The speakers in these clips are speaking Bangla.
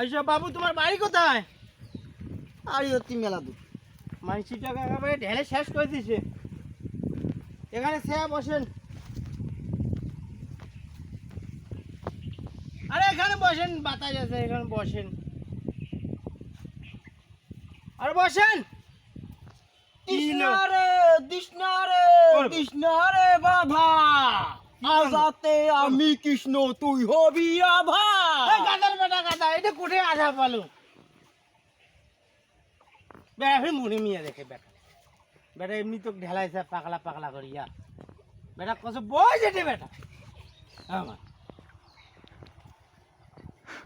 আইসা বাবু তোমার বাড়ি কোথায়? আরে অতি মেলা দূর। মানসিটাকে একেবারে ঢেলে শেষ করে দিছে এখানে সেয়া বসেন। আরে এখানে বসেন বাতাস আছে এখানে বসেন। আরে বসেন। কৃষ্ণারে কৃষ্ণারে ওরে বাবা। কৃষ্ণারে বাধা আজাতে আমি কৃষ্ণ, তুই হবি আভা। এই গাদার বেটা, গাদা, এটা কোঠে আধা পালো? বেড়া মুড়ি মিয়া দেখে বেটা। বেটা, এমনি তো ঢেলাইছে, পাগলা পাগলা করিয়া বেটা কত বই যেতে বেটা। আমার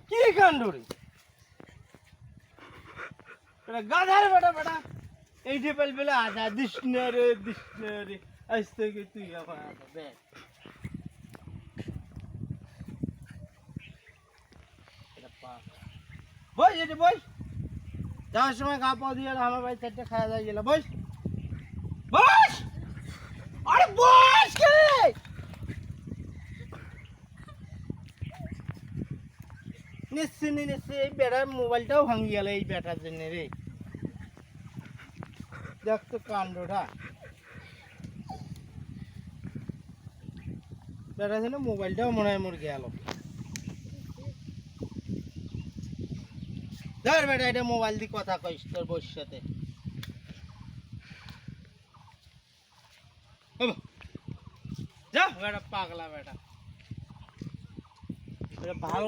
কি কাণ্ড বেটা, গাধার বেটা বেটা। এইটে পেল পেলে আধা, দিস না রে, দিস রে। আজ থেকে তুই আধা বেট বই যেটি বই যাওয়ার সময় গা পাও দিয়ে আমার বাড়ি চারটে খাওয়া দাওয়া গেল বস বস আরে বস কে নিশ্চয় নিশ্চয় এই বেটার মোবাইলটাও ভাঙি গেল এই বেটার জন্য রে দেখ তো কাণ্ডটা বেটার জন্য মোবাইলটাও মনে হয় মোর গেল ধর বেটা এটা মোবাইল দিয়ে কথা কইস তোর ভবিষ্যতে যা। বেটা পাগলা বেটা। ভালো